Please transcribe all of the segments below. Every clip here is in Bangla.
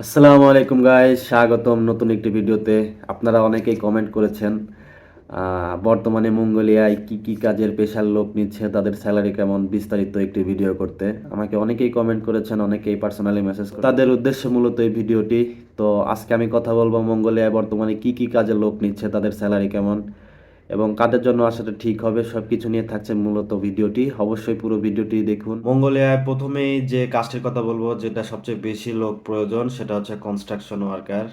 আসসালামু আলাইকুম গাইস স্বাগতম নতুন একটি ভিডিওতে। আপনারা অনেকেই কমেন্ট করেছেন বর্তমানে মঙ্গোলিয়ায় কি কি কাজের পেশার লোক নিচ্ছে, তাদের স্যালারি কেমন, বিস্তারিত একটি ভিডিও করতে। আমাকে অনেকেই কমেন্ট করেছেন, অনেকেই পার্সোনালি মেসেজ তাদের উদ্দেশ্যে মূলত এই ভিডিওটি তো আজকে আমি কথা বলব মঙ্গোলিয়ায় বর্তমানে কি কি কাজের লোক নিচ্ছে, তাদের স্যালারি কেমন এবং কাদের জন্য আসাটা ঠিক হবে সবকিছু নিয়ে থাকছে মূলত ভিডিওটি। অবশ্যই পুরো ভিডিওটি দেখুন। মঙ্গোলিয়ায় প্রথমেই যে কাজটির কথা বলব, যেটা সবচেয়ে বেশি লোক প্রয়োজন, সেটা হচ্ছে কনস্ট্রাকশন ওয়ার্কার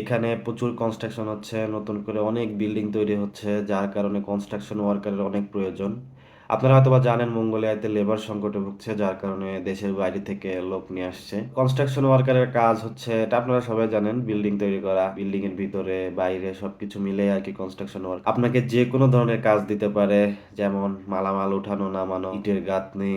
এখানে প্রচুর কনস্ট্রাকশন হচ্ছে, নতুন করে অনেক বিল্ডিং তৈরি হচ্ছে, যার কারণে কনস্ট্রাকশন ওয়ার্কারের অনেক প্রয়োজন। আপনারা হয়তোবা জানেন মঙ্গোলিয়াতে লেবার সংকটে ভুগছে, যার কারণে দেশের বাইরে থেকে লোক নিয়ে আসছে। কনস্ট্রাকশন ওয়ার্কারের কাজ হচ্ছে, এটা আপনারা সবাই জানেন বিল্ডিং তৈরি করা বিল্ডিং এর ভিতরে, বাইরে সবকিছু মিলে আর কি কনস্ট্রাকশন ওয়ার্ক আপনাকে যে কোনো ধরনের কাজ দিতে পারে, যেমন মালামাল উঠানো, নামানো, ইটের গাঁথনি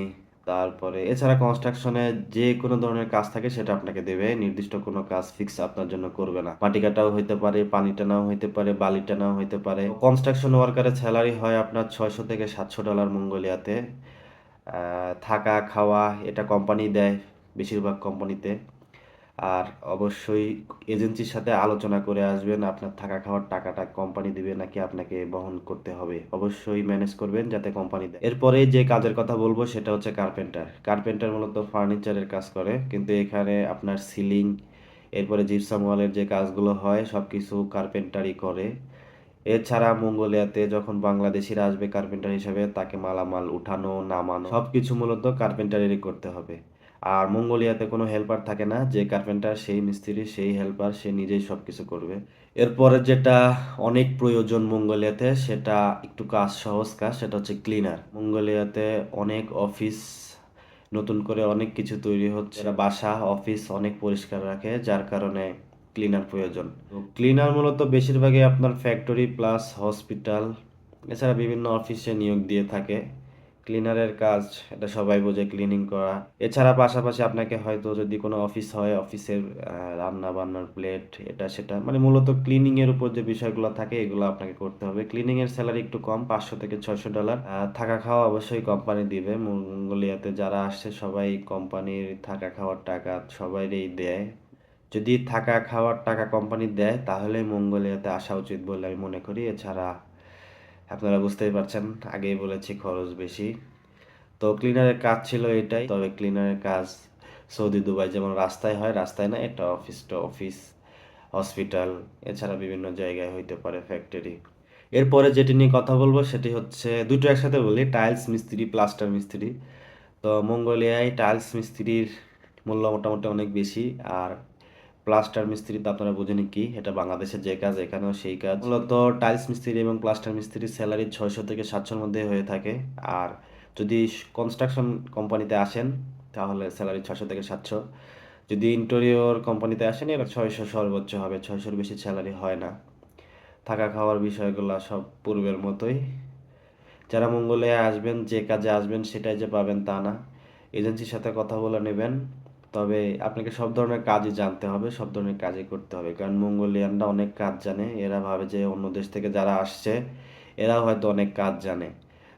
তারপরে এছাড়া কনস্ট্রাকশনে যে কোনো ধরনের কাজ থাকে সেটা আপনাকে দেবে। নির্দিষ্ট কোনো কাজ ফিক্স আপনার জন্য করবে না। মাটি কাটাও হইতে পারে পানি টানাও হইতে পারে বালি টানাও হইতে পারে। কনস্ট্রাকশন ওয়ার্কারের স্যালারি হয় আপনার ছয়শো থেকে সাতশো ডলার মঙ্গোলিয়াতে। থাকা, খাওয়া এটা কোম্পানি দেয়, বেশিরভাগ কোম্পানিতে আর অবশ্যই এজেন্সির সাথে আলোচনা করে আসবেন, আপনার থাকা খাওয়ার টাকাটা কোম্পানি দিবে নাকি আপনাকে বহন করতে হবে। অবশ্যই ম্যানেজ করবেন যাতে কোম্পানি দেয়। এরপরে যে কাজের কথা বলব সেটা হচ্ছে কার্পেন্টার কার্পেন্টার মূলত ফার্নিচারের কাজ করে, কিন্তু এখানে আপনার সিলিং এরপরে জিপসাম ওয়ালের যে কাজগুলো হয় সব কিছু কার্পেন্টারই করে। এছাড়া মঙ্গোলিয়াতে যখন বাংলাদেশিরা আসবে কার্পেন্টার হিসেবে, তাকে মালামাল উঠানো, নামানো সব কিছু মূলত কার্পেন্টারেরই করতে হবে। আর মঙ্গোলিয়াতে কোনো হেল্পার থাকে না, যে কার্পেন্টার সেই মিস্ত্রি, সেই হেল্পার সে নিজেই সব কিছু করবে। এরপরে যেটা অনেক প্রয়োজন মঙ্গোলিয়াতে, সেটা একটু কাজ সহজ কাজ, সেটা হচ্ছে ক্লিনার মঙ্গোলিয়াতে অনেক অফিস নতুন করে অনেক কিছু তৈরি হচ্ছে। বাসা অফিস অনেক পরিষ্কার রাখে, যার কারণে ক্লিনার প্রয়োজন। ক্লিনার মূলত বেশিরভাগই আপনার ফ্যাক্টরি প্লাস হসপিটাল এছাড়া বিভিন্ন অফিসে নিয়োগ দিয়ে থাকে। ক্লিনারের কাজ, এটা সবাই বোঝে ক্লিনিং করা। এছাড়া পাশাপাশি আপনাকে হয়তো যদি কোনো অফিস হয় অফিসের রান্না বান্নার প্লেট এটা, সেটা মানে মূলত ক্লিনিং এর উপর যে বিষয়গুলো থাকে, এগুলো আপনাকে করতে হবে। ক্লিনিং এর স্যালারি একটু কম, পাঁচশো থেকে ছয়শো ডলার থাকা খাওয়া অবশ্যই কোম্পানি দিবে। মঙ্গোলিয়াতে যারা আসছে, সবাই কোম্পানির থাকা খাওয়ার টাকা সবাইরই দেয়। যদি থাকা খাওয়ার টাকা কোম্পানি দেয়, তাহলে মঙ্গোলিয়াতে আসা উচিত বলে আমি মনে করি। এছাড়া আপনারা বুঝতেই পারছেন, আগেই বলেছি খরচ বেশি। তো ক্লিনারের কাজ ছিল এটাই, তবে ক্লিনারের কাজ সৌদি, দুবাই যেমন রাস্তায় হয়, রাস্তায় না, এটা অফিস টু অফিস হসপিটাল এছাড়া বিভিন্ন জায়গায় হইতে পারে ফ্যাক্টরি এরপরে যেটি নিয়ে কথা বলব সেটি হচ্ছে, দুটো একসাথে বলি টাইলস মিস্ত্রি প্লাস্টার মিস্ত্রি। তো মঙ্গোলিয়ায় টাইলস মিস্ত্রির মূল্য মোটামুটি অনেক বেশি, আর প্লাস্টার মিস্ত্রি তো আপনারা বোঝেনি কি? এটা বাংলাদেশের যে কাজ, এখানেও সেই কাজ। মূলত টাইলস মিস্ত্রি এবং প্লাস্টার মিস্ত্রির স্যালারি ছয়শো থেকে সাতশোর মধ্যে হয়ে থাকে। আর যদি কনস্ট্রাকশন কোম্পানিতে আসেন, তাহলে স্যালারি ছশো থেকে সাতশো। যদি ইন্টেরিয়র কোম্পানিতে আসেন এবার ছয়শো সর্বোচ্চ হবে। ছয়শোর বেশি স্যালারি হয় না। থাকা খাওয়ার বিষয়গুলো সব পূর্বের মতোই। যারা মঙ্গলে আসবেন, যে কাজে আসবেন, সেটাই যে পাবেন তা না। এজেন্সির সাথে কথা বলে নেবেন। তবে আপনাকে সব ধরনের কাজই জানতে হবে, সব ধরনের কাজই করতে হবে। কারণ মঙ্গোলিয়ানরা অনেক কাজ জানে, এরা ভাবে যে অন্য দেশ থেকে যারা আসছে, এরাও হয়তো অনেক কাজ জানে,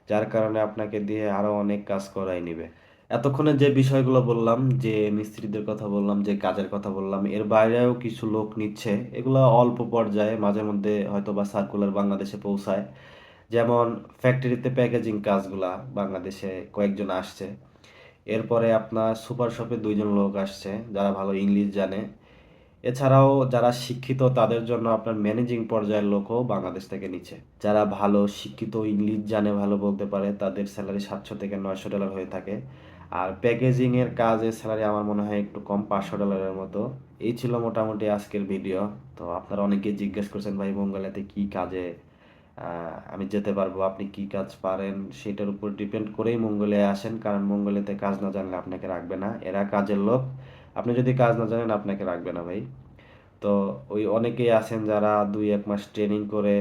যার কারণে আপনাকে দিয়ে আরও অনেক কাজ করাই নিবে। এতক্ষণে যে বিষয়গুলো বললাম, যে মিস্ত্রিদের কথা বললাম, যে কাজের কথা বললাম, এর বাইরেও কিছু লোক নিচ্ছে, এগুলো অল্প পর্যায়ে, মাঝে মধ্যে হয়তো বা সার্কুলার বাংলাদেশে পৌঁছায়। যেমন ফ্যাক্টরিতে প্যাকেজিং কাজগুলা বাংলাদেশে কয়েকজন আসছে। এরপরে আপনার সুপার শপে দুইজন লোক আসছে, যারা ভালো ইংলিশ জানে। এছাড়াও যারা শিক্ষিত, তাদের জন্য আপনার ম্যানেজিং পর্যায়ের লোকও বাংলাদেশ থেকে নিচ্ছে। যারা ভালো শিক্ষিত, ইংলিশ জানে, ভালো বলতে পারে, তাদের স্যালারি সাতশো থেকে নয়শো ডলার হয়ে থাকে। আর প্যাকেজিং এর কাজের স্যালারি আমার মনে হয় একটু কম, পাঁচশো ডলারের মতো। এই ছিল মোটামুটি আজকের ভিডিও। তো আপনারা অনেকেই জিজ্ঞেস করছেন, ভাই বঙ্গালাতে কি কাজে আমি যেতে পারব, আপনি কি কাজ পারেন সেটার উপর ডিপেন্ড করেই মঙ্গোলিয়ায় আসেন, কারণ মঙ্গোলিয়াতে কাজ না জানলে আপনাকে রাখবে না। এরা কাজের লোক, আপনি যদি কাজ না জানেন আপনাকে রাখবে না ভাই। তো ওই অনেকেই আছেন যারা দুই এক মাস ট্রেনিং করে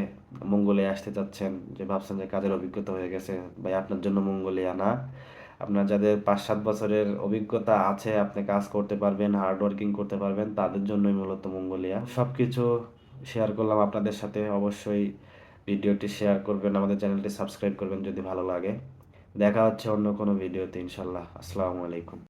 মঙ্গোলিয়া আসতে চাচ্ছেন, যে ভাবছেন যে কাজের অভিজ্ঞতা হয়ে গেছে, ভাই আপনার জন্য মঙ্গোলিয়া না আপনার যাদের পাঁচ সাত বছরের অভিজ্ঞতা আছে, আপনি কাজ করতে পারবেন হার্ড ওয়ার্কিং করতে পারবেন, তাদের জন্যই মূলত মঙ্গোলিয়া সব কিছু শেয়ার করলাম আপনাদের সাথে, অবশ্যই ভিডিওটি শেয়ার করবেন, আমাদের চ্যানেলটি সাবস্ক্রাইব করবেন যদি ভালো লাগে। দেখা হচ্ছে অন্য কোনো ভিডিওতে, ইনশাল্লাহ। আসসালামু আলাইকুম।